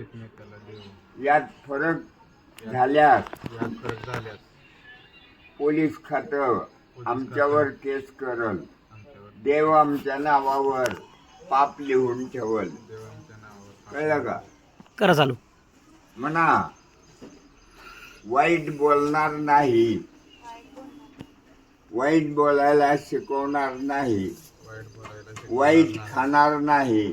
एकमेकाला देऊ यात फरक झाल्यास यात फरक झाल्यास. पोलीस खातं आमच्यावर केस करल. आमच्यावर. देव आमच्या नावावर पाप लिहून ठेवल. देवांच्या नावावर कळलं का? करा चालू. म्हणा वाईट बोलणार नाही. वाईट बोलायला शिकवणार नाही. वाईट बोलायला शिकवणार वाईट नाही. खाणार नाही.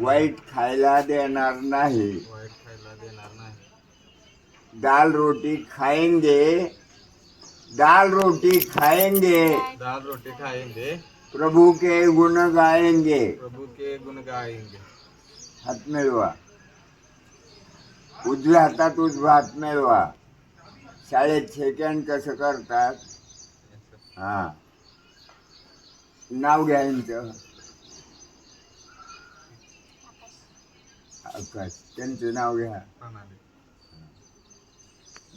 वाईट खायला देणार नाही. वाईट खायला देणार नाही दाल रोटी खाएंगे दाल रोटी खाएंगे दाल रोटी खाएंगे प्रभु के गुण गाएंगे प्रभु के गुण गाएंगे हात मिळवा. उजव्या हातात उजवा हात मिळवा. शाळेत सेकंड कसं करतात? हा. नाव घ्या आकाश त्यांचं नाव घ्या.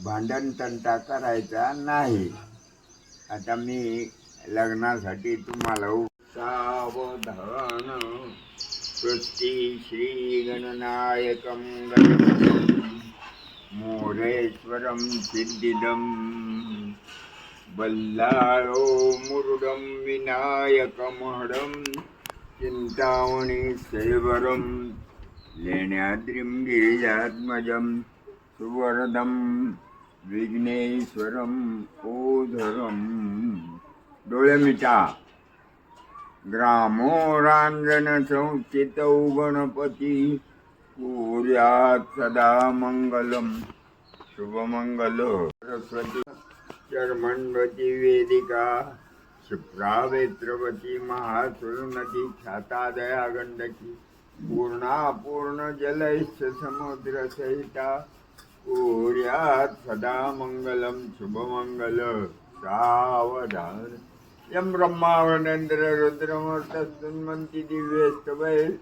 भांडण तंटा करायचा नाही. आता मी लग्नासाठी तुम्हाला सावधान स्वस्ती श्री गणनायकं गणपतिं मोरेश्वरं सिद्धिदं बल्लाळो मुरुडं विनायकमहडं चिन्तामणि सेवरं लेण्याद्रिं गिरिजात्मजं सुवरदं विघ्नेश्वरं ओधरं डोळे मिटा ग्रामो रांजन संचितौ गणपती कुर्यात् सदा मङ्गलं शुभमङ्गल सरस्वती चर्मण्वती वेदिका क्षिप्रावेत्रवती महासुरनदी ख्यातादया गण्डकी પૂર્ણા પૂર્ણ જલૈશ્ચ સમુદ્ર સહિતા પૂર્યાત સદા મંગલમ શુભમંગલ સાવધાન યમ બ્રહ્માવનેન્દ્ર રુદ્રમૂર્તન્વંતિ દિવ્યેસ્તવૈ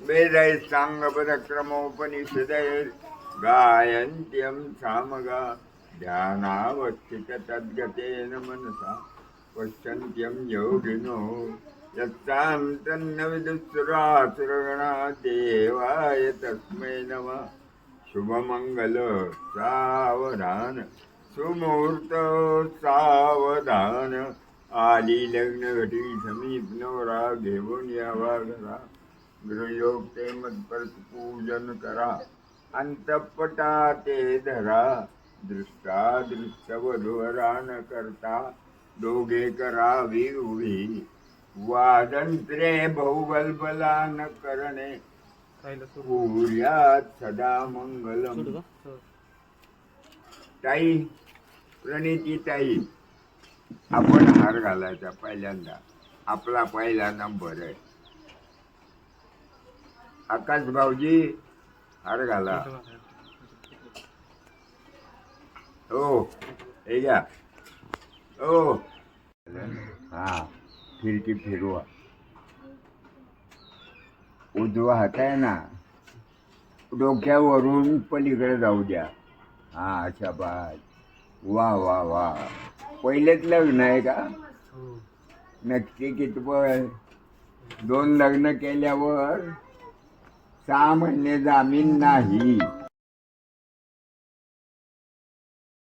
વેદૈસ્તાંગપદક્રમોપનિષદૈ ગાયંત્યમ સામગા ધ્યાનાવસ્થિત તદ્ગતેન મનસા पश्यन्त्यं योगिनो यत्तान्तन्न विदुःसुरासुरगणा देवाय तस्मै नमः। शुभमङ्गल सावधान सुमुहूर्त सावधान। आली लग्न घटी समीप नवरा घेऊन यावा घरा गृहयोग ते मत्परत पूजन करा अंतपटा ते धरा। दृष्टा दृष्ट न करता दोघे करावी उभी. वादंत्रे बहुबलबला न करणे. कुर्यात सदा मंगलम. ताई प्रणिती ताई आपण हार घालायचा पहिल्यांदा. आपला पहिला नंबर आहे. आकाश भाऊजी हार घाला. हो हे घ्या. हो हा फिरकी फिरवा. उजवा हात आहे ना डोक्यावरून पलीकडे जाऊ द्या. हा अशा बाज. वा वा वा. पहिलेच लग्न आहे का? नक्की कितपत? दोन लग्न केल्यावर सहा महिने जामीन नाही.